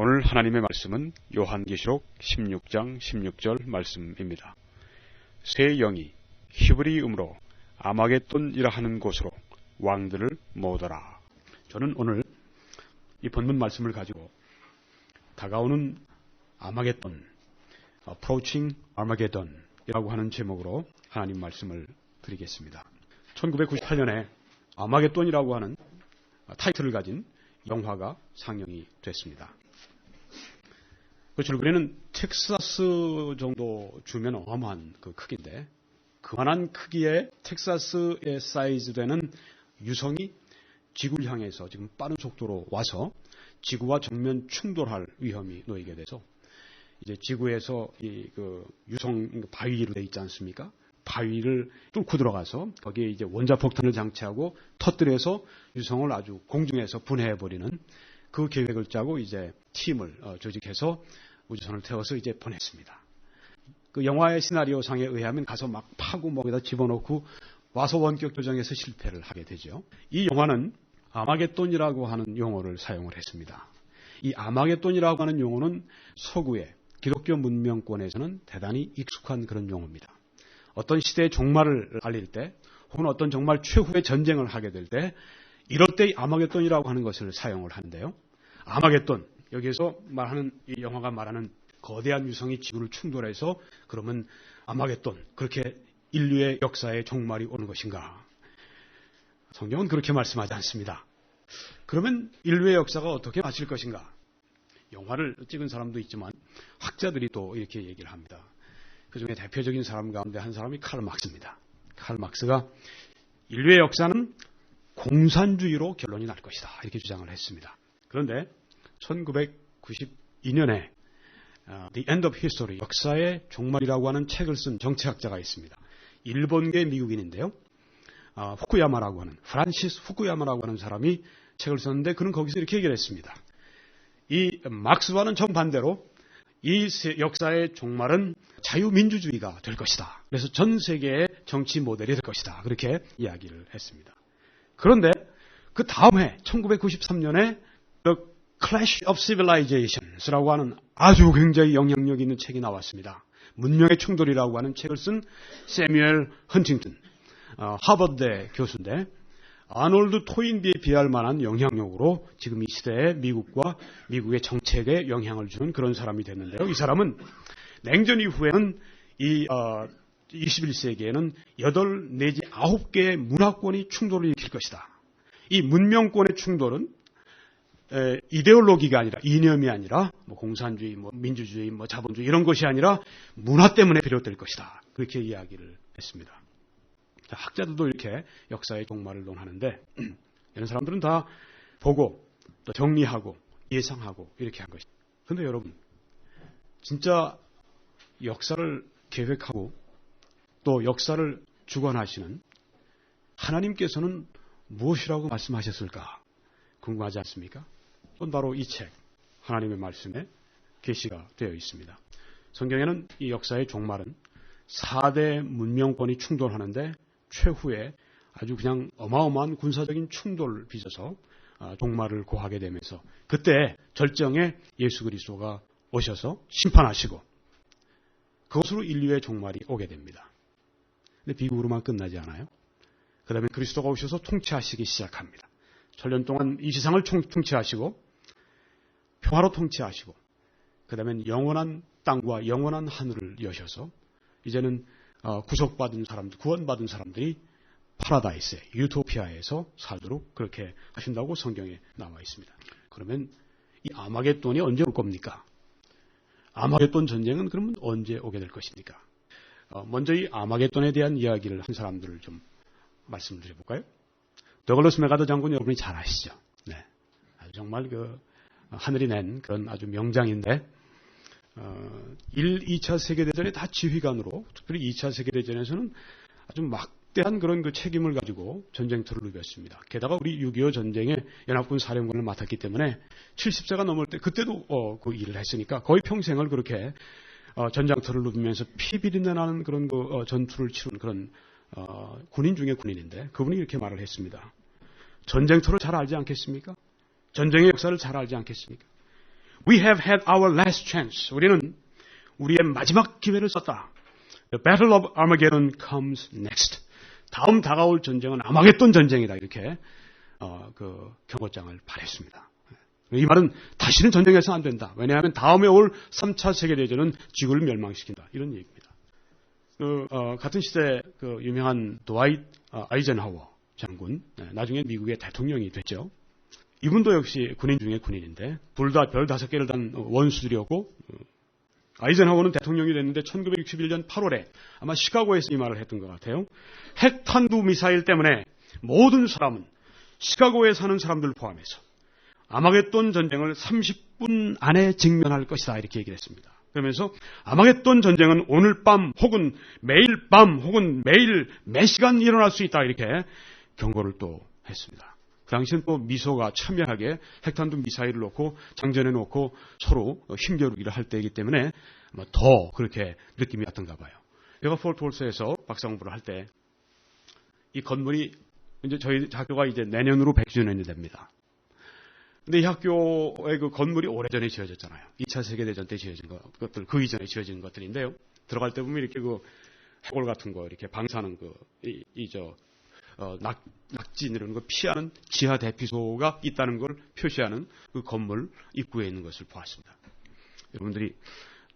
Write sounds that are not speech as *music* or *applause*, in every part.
오늘 하나님의 말씀은 요한계시록 16장 16절 말씀입니다. 새 영이 히브리음으로 아마겟돈이라 하는 곳으로 왕들을 모더라. 저는 오늘 이 본문 말씀을 가지고 다가오는 아마겟돈, Approaching Armageddon이라고 하는 제목으로 하나님 말씀을 드리겠습니다. 1998년에 아마겟돈이라고 하는 타이틀을 가진 영화가 상영이 됐습니다. 그 줄거리는 텍사스 정도 주면 어마어마한 그 크기인데 그만한 크기의 텍사스의 사이즈 되는 유성이 지구를 향해서 지금 빠른 속도로 와서 지구와 정면 충돌할 위험이 놓이게 돼서 이제 지구에서 이 그 유성 바위로 돼 있지 않습니까? 바위를 뚫고 들어가서 거기에 이제 원자폭탄을 장치하고 터뜨려서 유성을 아주 공중에서 분해해 버리는 그 계획을 짜고 이제 팀을 어, 조직해서 우주선을 태워서 이제 보냈습니다. 그 영화의 시나리오상에 의하면 가서 막 파고 먹에다 집어넣고 와서 원격 조정에서 실패를 하게 되죠. 이 영화는 아마겟돈이라고 하는 용어를 사용을 했습니다. 이 아마겟돈이라고 하는 용어는 서구의 기독교 문명권에서는 대단히 익숙한 그런 용어입니다. 어떤 시대의 종말을 알릴 때 혹은 어떤 정말 최후의 전쟁을 하게 될 때 이럴 때 아마겟돈이라고 하는 것을 사용을 하는데요. 아마겟돈 여기에서 말하는 이 영화가 말하는 거대한 유성이 지구를 충돌해서 그러면 아마겟돈 그렇게 인류의 역사의 종말이 오는 것인가? 성경은 그렇게 말씀하지 않습니다. 그러면 인류의 역사가 어떻게 마칠 것인가? 영화를 찍은 사람도 있지만 학자들이 또 이렇게 얘기를 합니다. 그 중에 대표적인 사람 가운데 한 사람이 칼 막스입니다. 칼 막스가 인류의 역사는 공산주의로 결론이 날 것이다. 이렇게 주장을 했습니다. 그런데 1992년에 The End of History, 역사의 종말이라고 하는 책을 쓴 정치학자가 있습니다. 일본계 미국인인데요. 어, 후쿠야마라고 하는, 프란시스 후쿠야마라고 하는 사람이 책을 썼는데 그는 거기서 이렇게 얘기를 했습니다. 이 막스와는 정반대로 이 역사의 종말은 자유민주주의가 될 것이다. 그래서 전 세계의 정치 모델이 될 것이다. 그렇게 이야기를 했습니다. 그런데 그 다음 해 1993년에 The Clash of Civilizations라고 하는 아주 굉장히 영향력 있는 책이 나왔습니다. 문명의 충돌이라고 하는 책을 쓴 세뮤엘 헌팅턴 어, 하버드대 교수인데 아놀드 토인비에 비할 만한 영향력으로 지금 이 시대에 미국과 미국의 정책에 영향을 주는 그런 사람이 됐는데요. 이 사람은 냉전 이후에는 이 어, 21세기에는 8 내지 9개의 문화권이 충돌을 일으킬 것이다. 이 문명권의 충돌은 에, 이데올로기가 아니라 이념이 아니라 뭐 공산주의, 뭐 민주주의, 뭐 자본주의 이런 것이 아니라 문화 때문에 비롯될 것이다. 그렇게 이야기를 했습니다. 학자들도 이렇게 역사의 종말을 논하는데 *clears throat* 이런 사람들은 다 보고 또 정리하고 예상하고 이렇게 한 것입니다. 그런데 여러분 진짜 역사를 계획하고 또 역사를 주관하시는 하나님께서는 무엇이라고 말씀하셨을까 궁금하지 않습니까? 그건 바로 이 책 하나님의 말씀에 계시가 되어 있습니다. 성경에는 이 역사의 종말은 4대 문명권이 충돌하는데 최후에 아주 그냥 어마어마한 군사적인 충돌을 빚어서 아, 종말을 고하게 되면서 그때 절정에 예수 그리스도가 오셔서 심판하시고 그것으로 인류의 종말이 오게 됩니다. 근데 비극으로만 끝나지 않아요. 그 다음에 그리스도가 오셔서 통치하시기 시작합니다. 천년 동안 이 세상을 통치하시고 평화로 통치하시고 그 다음에 영원한 땅과 영원한 하늘을 여셔서 이제는 어, 구속받은 사람들, 구원받은 사람들이 파라다이스에, 유토피아에서 살도록 그렇게 하신다고 성경에 나와 있습니다. 그러면 이 아마겟돈이 언제 올 겁니까? 아마겟돈 전쟁은 그러면 언제 오게 될 것입니까? 어, 먼저 이 아마겟돈에 대한 이야기를 한 사람들을 좀 말씀을 드려볼까요? 더글러스 메가더 장군 여러분이 잘 아시죠? 네. 정말 그 하늘이 낸 그런 아주 명장인데 어, 1, 2차 세계대전의 다 지휘관으로 특별히 2차 세계대전에서는 아주 막대한 그런 그 책임을 가지고 전쟁터를 누볐습니다. 게다가 우리 6.25 전쟁에 연합군 사령관을 맡았기 때문에 70세가 넘을 때 그때도 어, 그 일을 했으니까 거의 평생을 그렇게 어, 전장터를 누비면서 피비린내 나는 그런 그 어, 전투를 치른 그런 어, 군인 중에 군인인데 그분이 이렇게 말을 했습니다. 전쟁터를 잘 알지 않겠습니까? 전쟁의 역사를 잘 알지 않겠습니까? We have had our last chance. 우리는 우리의 마지막 기회를 썼다. The battle of Armageddon comes next. 다음 다가올 전쟁은 아마겟돈 전쟁이다. 이렇게 어, 그 경고장을 발했습니다. 이 말은 다시는 전쟁해서 안 된다. 왜냐하면 다음에 올 3차 세계대전은 지구를 멸망시킨다. 이런 얘기입니다. 그, 어, 같은 시대 그 유명한 도와이 어, 아이젠하워 장군, 네, 나중에 미국의 대통령이 됐죠. 이분도 역시 군인 중에 군인인데 둘 다 별 다섯 개를 단 원수들이었고 어, 아이젠하워는 대통령이 됐는데 1961년 8월에 아마 시카고에서 이 말을 했던 것 같아요. 핵탄두 미사일 때문에 모든 사람은 시카고에 사는 사람들 포함해서 아마겟돈 전쟁을 30분 안에 직면할 것이다 이렇게 얘기를 했습니다. 그러면서 아마겟돈 전쟁은 오늘 밤 혹은 매일 밤 혹은 매일 매 시간 일어날 수 있다 이렇게 경고를 또 했습니다. 그 당시엔 또 미소가 첨예하게 핵탄두 미사일을 놓고 장전해 놓고 서로 힘겨루기를 할 때이기 때문에 더 그렇게 느낌이 왔던가 봐요. 제가 폴트홀스에서 박사 공부를 할 때 이 건물이 이제 저희 학교가 이제 내년으로 100주년이 됩니다. 근데 이 학교의 그 건물이 오래전에 지어졌잖아요. 2차 세계대전 때 지어진 것들, 그 이전에 지어진 것들인데요. 들어갈 때 보면 이렇게 그 해골 같은 거 이렇게 방사능 그, 이, 이 저, 어, 낙, 낙진 이런 거 피하는 지하 대피소가 있다는 걸 표시하는 그 건물 입구에 있는 것을 보았습니다. 여러분들이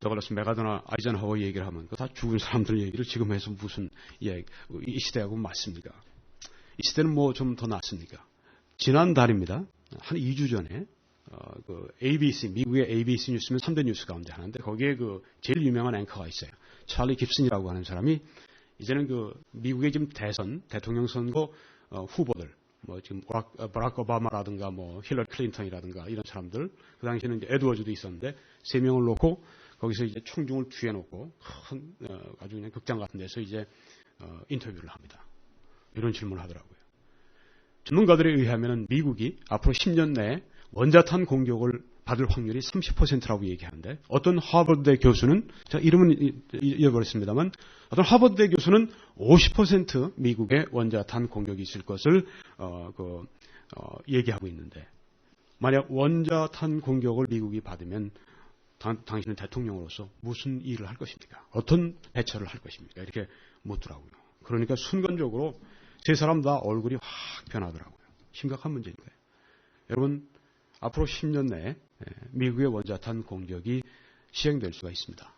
더글라스 메가더나 아이젠하워 얘기를 하면 다 죽은 사람들 얘기를 지금 해서 무슨 예, 이 시대하고 맞습니까? 이 시대는 뭐 좀 더 낫습니까? 지난 달입니다. 한 2주 전에 어, 그 ABC 미국의 ABC 뉴스면 3대 뉴스 가운데 하나인데 거기에 그 제일 유명한 앵커가 있어요. 찰리 깁슨이라고 하는 사람이 이제는 그 미국의 지금 대선 대통령 선거 어, 후보들 뭐 지금 버락, 어, 오바마라든가 뭐 힐러 클린턴이라든가 이런 사람들 그 당시에는 이제 에드워즈도 있었는데 세 명을 놓고 거기서 이제 총중을 뒤에 놓고 큰 어, 아주 그냥 극장 같은 데서 이제 어, 인터뷰를 합니다. 이런 질문을 하더라고요. 전문가들에 의하면 미국이 앞으로 10년 내에 원자탄 공격을 받을 확률이 30%라고 얘기하는데 어떤 하버드대 교수는 자 이름은 잃어버렸습니다만 어떤 하버드대 교수는 50% 미국의 원자탄 공격이 있을 것을 어, 그, 어, 얘기하고 있는데 만약 원자탄 공격을 미국이 받으면 당, 당신은 대통령으로서 무슨 일을 할 것입니까? 어떤 대처를 할 것입니까? 이렇게 묻더라고요. 그러니까 순간적으로 세 사람 다 얼굴이 확 변하더라고요. 심각한 문제니까요. 여러분, 앞으로 10년 내에 예, 미국의 원자탄 공격이 시행될 수가 있습니다.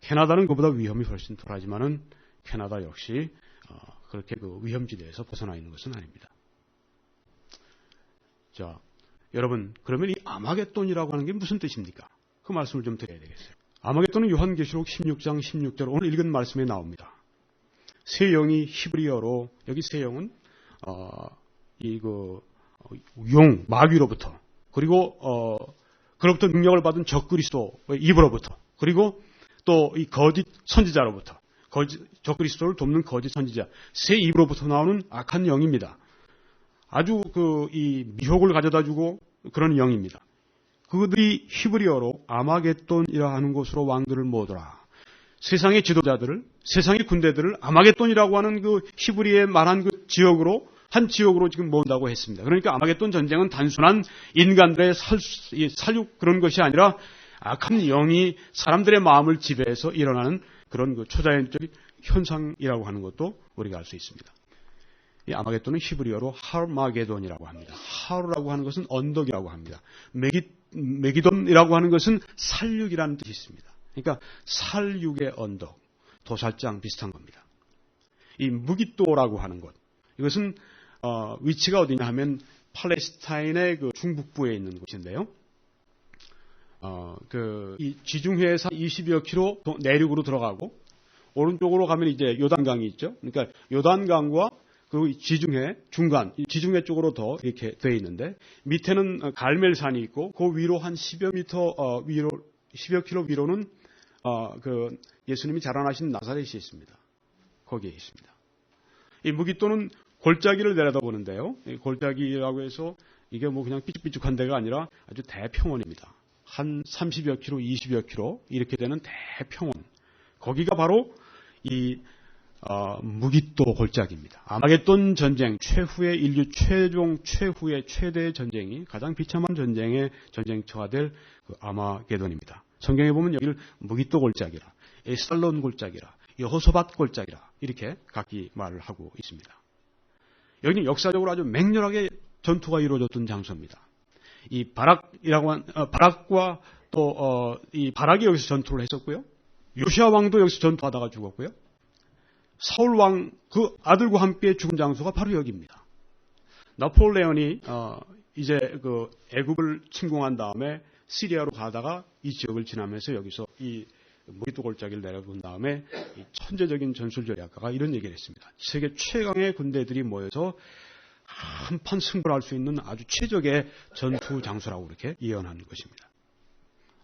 캐나다는 그보다 위험이 훨씬 덜하지만은 캐나다 역시 어, 그렇게 그 위험지대에서 벗어나 있는 것은 아닙니다. 자, 여러분, 그러면 이 아마겟돈이라고 하는 게 무슨 뜻입니까? 그 말씀을 좀 드려야 되겠어요. 아마겟돈은 요한계시록 16장 16절 오늘 읽은 말씀에 나옵니다. 세 영이 히브리어로 여기 세 영은 어, 이거 어, 용 마귀로부터 그리고 어, 그로부터 능력을 받은 적그리스도 입으로부터 그리고 또 이 거짓 선지자로부터 거짓 적그리스도를 돕는 거짓 선지자 세 입으로부터 나오는 악한 영입니다. 아주 그 이 미혹을 가져다주고 그런 영입니다. 그들이 히브리어로 아마겟돈이라 하는 곳으로 왕들을 모으더라. 세상의 지도자들을 세상의 군대들을 아마겟돈이라고 하는 그 히브리에 말한 그 지역으로 한 지역으로 지금 모은다고 했습니다. 그러니까 아마겟돈 전쟁은 단순한 인간들의 살, 살육 그런 것이 아니라 악한 영이 사람들의 마음을 지배해서 일어나는 그런 그 초자연적 현상이라고 하는 것도 우리가 알 수 있습니다. 이 아마겟돈은 히브리어로 하르마게돈이라고 합니다. 하루라고 하는 것은 언덕이라고 합니다. 메기, 메기돈이라고 하는 것은 살육이라는 뜻이 있습니다. 그러니까 살육의 언덕, 도살장 비슷한 겁니다. 이 무기또라고 하는 곳, 이것은 어, 위치가 어디냐 하면 팔레스타인의 그 중북부에 있는 곳인데요. 어, 그, 이 지중해에서 20여 킬로 내륙으로 들어가고, 오른쪽으로 가면 이제 요단강이 있죠. 그러니까 요단강과 그 지중해 중간, 지중해 쪽으로 더 이렇게 돼 있는데, 밑에는 갈멜산이 있고, 그 위로 한 10여 미터, 어, 위로, 10여 킬로 위로는 어, 그 예수님이 자라나신 나사렛이 있습니다. 거기에 있습니다. 이 무기또는 골짜기를 내려다보는데요. 골짜기라고 해서 이게 뭐 그냥 삐죽삐죽한 데가 아니라 아주 대평원입니다. 한 30여 킬로, 20여 킬로 이렇게 되는 대평원. 거기가 바로 이 어, 무기또 골짜기입니다. 아마겟돈 전쟁 최후의 인류 최종 최후의 최대 전쟁이 가장 비참한 전쟁의 전쟁터가 될 그 아마겟돈입니다. 성경에 보면 여기를 무기또 골짜기라, 에살론 골짜기라, 여호소밭 골짜기라 이렇게 각기 말을 하고 있습니다. 여기는 역사적으로 아주 맹렬하게 전투가 이루어졌던 장소입니다. 이 바락이라고 한 어, 바락과 또이 어, 바락이 여기서 전투를 했었고요. 요시아 왕도 여기서 전투하다가 죽었고요. 사울 왕 그 아들과 함께 죽은 장소가 바로 여기입니다. 나폴레온이 어, 이제 그 애굽을 침공한 다음에 시리아로 가다가 이 지역을 지나면서 여기서 이 무기도 골짜기를 내려본 다음에 천재적인 전술 전략가가 이런 얘기를 했습니다. 세계 최강의 군대들이 모여서 한판 승부를 할 수 있는 아주 최적의 전투 장소라고 이렇게 예언하는 것입니다.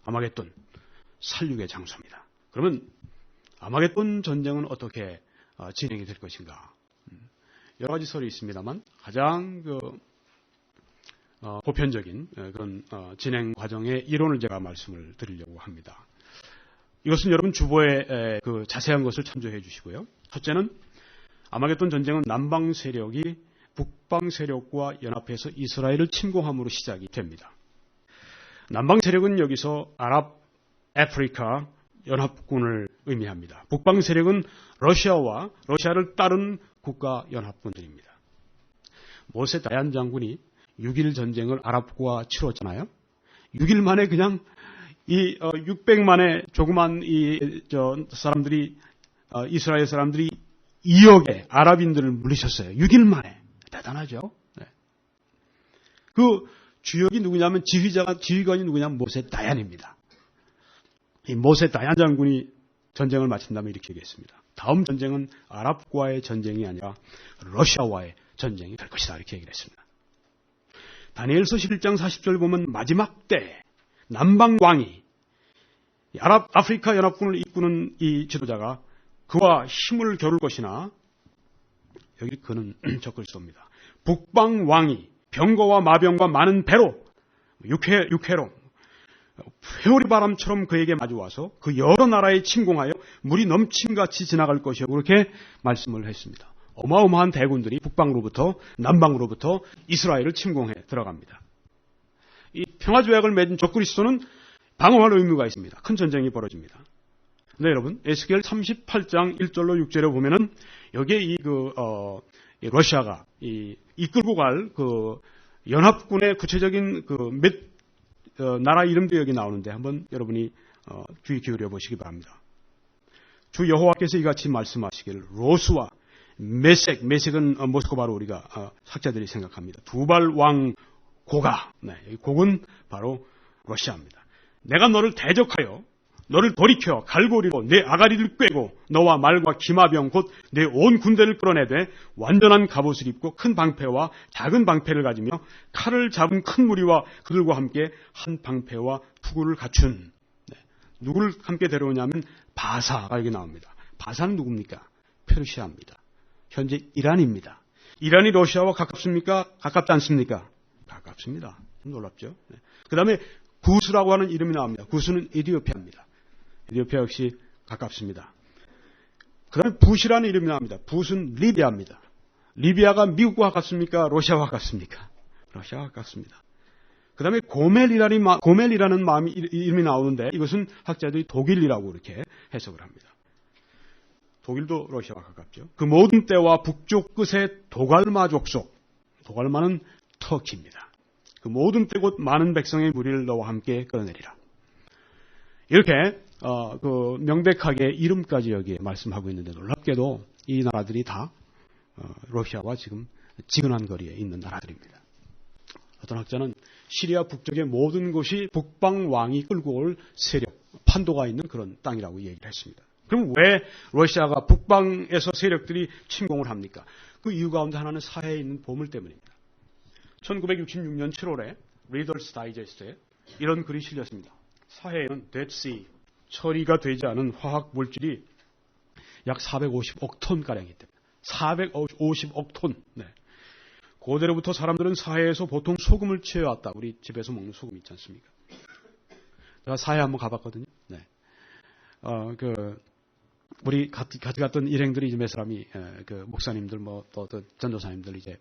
아마겟돈 살육의 장소입니다. 그러면 아마겟돈 전쟁은 어떻게 어, 진행이 될 것인가? 음, 여러 가지 설이 있습니다만 가장 그 어, 보편적인 어, 그런 진행 과정의 이론을 제가 말씀을 드리려고 합니다. 이것은 여러분 주보에 그 자세한 것을 참조해 주시고요. 첫째는 아마겟돈 전쟁은 남방 세력이 북방 세력과 연합해서 이스라엘을 침공함으로 시작이 됩니다. 남방 세력은 여기서 아랍 아프리카 연합군을 의미합니다. 북방 세력은 러시아와 러시아를 따른 국가 연합군들입니다. 모세 다얀 장군이 6일 전쟁을 아랍과 치렀잖아요. 6일 만에 그냥 이 600만의 어, 조그만 이 사람들이 어, 이스라엘 사람들이 2억의 아랍인들을 물리셨어요. 6일 만에. 대단하죠. 네. 그 주역이 누구냐면 지휘자가 지휘관이 누구냐면 모세 다얀입니다. 이 모세 다얀 장군이 전쟁을 마친다면 이렇게 얘기했습니다. 다음 전쟁은 아랍과의 전쟁이 아니라 러시아와의 전쟁이 될 것이다. 이렇게 얘기를 했습니다. 다니엘서 11장 40절 보면 마지막 때 남방 왕이 아랍 아프리카 연합군을 이끄는 이 지도자가 그와 힘을 겨룰 것이나 여기 그는 적글수입니다. 북방 왕이 병거와 마병과 많은 배로 육회 육회로 회오리 바람처럼 그에게 마주와서 그 여러 나라에 침공하여 물이 넘침같이 지나갈 것이요 그렇게 말씀을 했습니다. 어마어마한 대군들이 북방으로부터 남방으로부터 이스라엘을 침공해 들어갑니다. 이 평화 조약을 맺은 적그리스도는 방어할 의무가 있습니다. 큰 전쟁이 벌어집니다. 네, 여러분, 에스겔 38장 1절로 6절에 보면은 여기에 이 그, 어, 이 러시아가 이, 이끌고 갈 그 연합군의 구체적인 그몇 어, 나라 이름도 여기 나오는데 한번 여러분이 어, 주의 기울여 보시기 바랍니다. 주 여호와께서 이같이 말씀하시기를 로스와 메색, 메색은 어, 모스크바로 우리가 어, 학자들이 생각합니다. 두발 왕 고가, 네, 곡은 바로 러시아입니다. 내가 너를 대적하여 너를 돌이켜 갈고리로 내 아가리를 꿰고 너와 말과 기마병 곧 내 온 군대를 끌어내되 완전한 갑옷을 입고 큰 방패와 작은 방패를 가지며 칼을 잡은 큰 무리와 그들과 함께 한 방패와 투구를 갖춘 네. 누구를 함께 데려오냐면 바사가 여기 나옵니다. 바사는 누굽니까? 페르시아입니다. 현재 이란입니다. 이란이 러시아와 가깝습니까? 가깝지 않습니까? 가깝습니다. 좀 놀랍죠? 네. 그 다음에 구스라고 하는 이름이 나옵니다. 구스는 에디오피아입니다. 에디오피아 역시 가깝습니다. 그 다음에 붓이라는 이름이 나옵니다. 붓은 리비아입니다. 리비아가 미국과 가깝습니까? 러시아와 가깝습니까? 러시아와 가깝습니다. 그 다음에 고멜이라는, 고멜이라는 마음이, 이름이 나오는데 이것은 학자들이 독일이라고 이렇게 해석을 합니다. 독일도 러시아와 가깝죠. 그 모든 때와 북쪽 끝의 도갈마 족 속, 도갈마는 터키입니다. 그 모든 때곧 많은 백성의 무리를 너와 함께 끌어내리라. 이렇게 어, 그 명백하게 이름까지 여기에 말씀하고 있는데 놀랍게도 이 나라들이 다 어, 러시아와 지금 지근한 거리에 있는 나라들입니다. 어떤 학자는 시리아 북쪽의 모든 곳이 북방 왕이 끌고 올 세력, 판도가 있는 그런 땅이라고 얘기를 했습니다. 그럼 왜 러시아가 북방에서 세력들이 침공을 합니까? 그 이유 가운데 하나는 사해에 있는 보물 때문입니다. 1966년 7월에 리더스 다이제스트에 이런 글이 실렸습니다. 사해에는 데드시 처리가 되지 않은 화학 물질이 약 450억 톤 가량이 있다. 450억 톤. 네. 고대로부터 사람들은 사해에서 보통 소금을 취해왔다. 우리 집에서 먹는 소금 있지 않습니까? 제가 사해 한번 가봤거든요. 네. 어, 그, 우리 같이, 같이 갔던 일행들이 이제 몇 사람이 에, 그 목사님들 뭐 또 또 전도사님들 이제 어,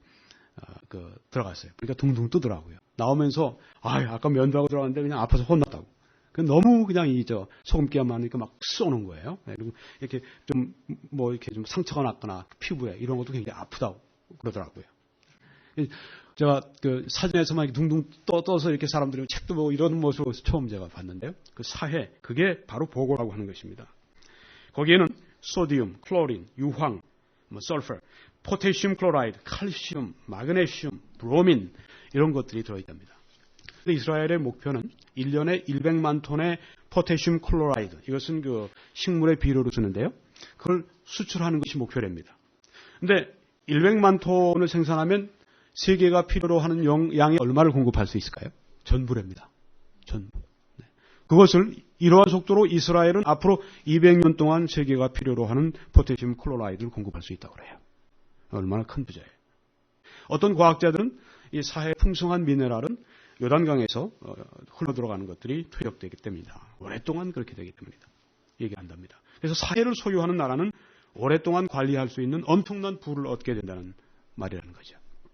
그 들어갔어요. 그러니까 둥둥 뜨더라고요. 나오면서 아 아까 면도하고 들어갔는데 그냥 아파서 혼났다고. 그 너무 그냥 이 저 소금기가 많으니까 막 쏘는 거예요. 네, 그리고 이렇게 좀 뭐 이렇게 좀 상처가 났거나 피부에 이런 것도 굉장히 아프다고 그러더라고요. 제가 그 사진에서만 둥둥 떠, 떠서 이렇게 사람들이 책도 보고 이런 모습을 처음 제가 봤는데요. 그 사해, 그게 바로 보고라고 하는 것입니다. 거기에는 소디움, 클로린, 유황, 뭐 설퍼, 포테슘 클로라이드, 칼슘, 마그네슘, 브로민 이런 것들이 들어있답니다. 이스라엘의 목표는 1년에 100만 톤의 포테슘 클로라이드, 이것은 그 식물의 비료로 쓰는데요. 그걸 수출하는 것이 목표랍니다. 근데 100만 톤을 생산하면 세계가 필요로 하는 양이 얼마를 공급할 수 있을까요? 전부랍니다. 전부. 네. 그것을 이러한 속도로 이스라엘은 앞으로 200년 동안 세계가 필요로 하는 포테슘 클로라이드를 공급할 수 있다고 그래요. 얼마나 큰 부자예요. 어떤 과학자들은 이 사해 풍성한 미네랄은 요단강에서 어, 흘러들어가는 것들이 퇴역되기 때문이다. 오랫동안 그렇게 되기 때문이다. 얘기한답니다. 그래서 사해를 소유하는 나라는 오랫동안 관리할 수 있는 엄청난 부를 얻게 된다는 말이라는 거죠.